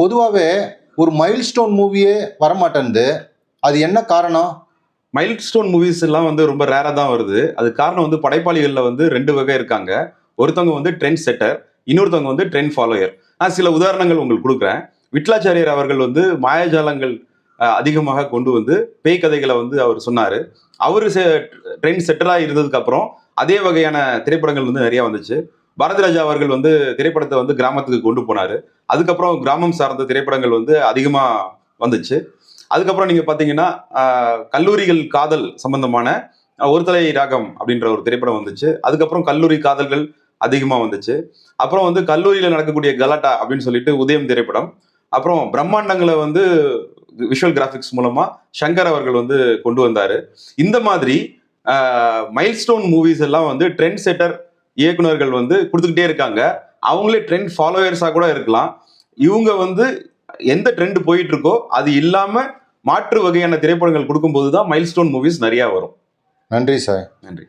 பொதுவாகவே ஒரு மைல்ஸ்டோன் மூவியே வரமாட்டேன்து. அது என்ன காரணம்? மைல் ஸ்டோன் மூவிஸ் எல்லாம் வந்து ரொம்ப ரேராக தான் வருது. அது காரணம் வந்து படைப்பாளிகளில் வந்து ரெண்டு வகை இருக்காங்க. ஒருத்தவங்க வந்து ட்ரெண்ட் செட்டர் இன்னொருத்தவங்க வந்து ட்ரெண்ட் ஃபாலோயர் நான் சில உதாரணங்கள் உங்களுக்கு கொடுக்குறேன். விட்லாச்சாரியர் அவர்கள் வந்து மாயாஜாலங்கள் அதிகமாக கொண்டு வந்து பேய் கதைகளை வந்து அவர் சொன்னார். அவர் ட்ரெண்ட் செட்டராக இருந்ததுக்கப்புறம் அதே வகையான திரைப்படங்கள் வந்து நிறையா வந்துச்சு. பாரதிராஜா அவர்கள் வந்து திரைப்படத்தை வந்து கிராமத்துக்கு கொண்டு போனார். அதுக்கப்புறம் கிராமம் சார்ந்த திரைப்படங்கள் வந்து அதிகமாக வந்துச்சு. அதுக்கப்புறம் நீங்கள் பார்த்தீங்கன்னா கல்லூரிகள் காதல் சம்பந்தமான ஒரு தலை ராகம் அப்படின்ற ஒரு திரைப்படம் வந்துச்சு. அதுக்கப்புறம் கல்லூரி காதல்கள் அதிகமாக வந்துச்சு. அப்புறம் வந்து கல்லூரியில் நடக்கக்கூடிய கலாட்டா அப்படின்னு சொல்லிட்டு உதயம் திரைப்படம். அப்புறம் பிரம்மாண்டங்களை வந்து விஷுவல் கிராஃபிக்ஸ் மூலமாக சங்கர் அவர்கள் வந்து கொண்டு வந்தார். இந்த மாதிரி மைல்ஸ்டோன் மூவிஸ் எல்லாம் வந்து ட்ரெண்ட் செட்டர் இயக்குனர்கள் வந்து கொடுத்துக்கிட்டே இருக்காங்க. அவங்களே ட்ரெண்ட் ஃபாலோவர்ஸாக கூட இருக்கலாம். இவங்க வந்து எந்த ட்ரெண்ட் போயிட்டு இருக்கோ அது இல்லாம மாற்று வகையான திரைப்படங்கள் கொடுக்கும்போது தான் மைல்ஸ்டோன் மூவிஸ் நிறைய வரும். நன்றி சார். நன்றி.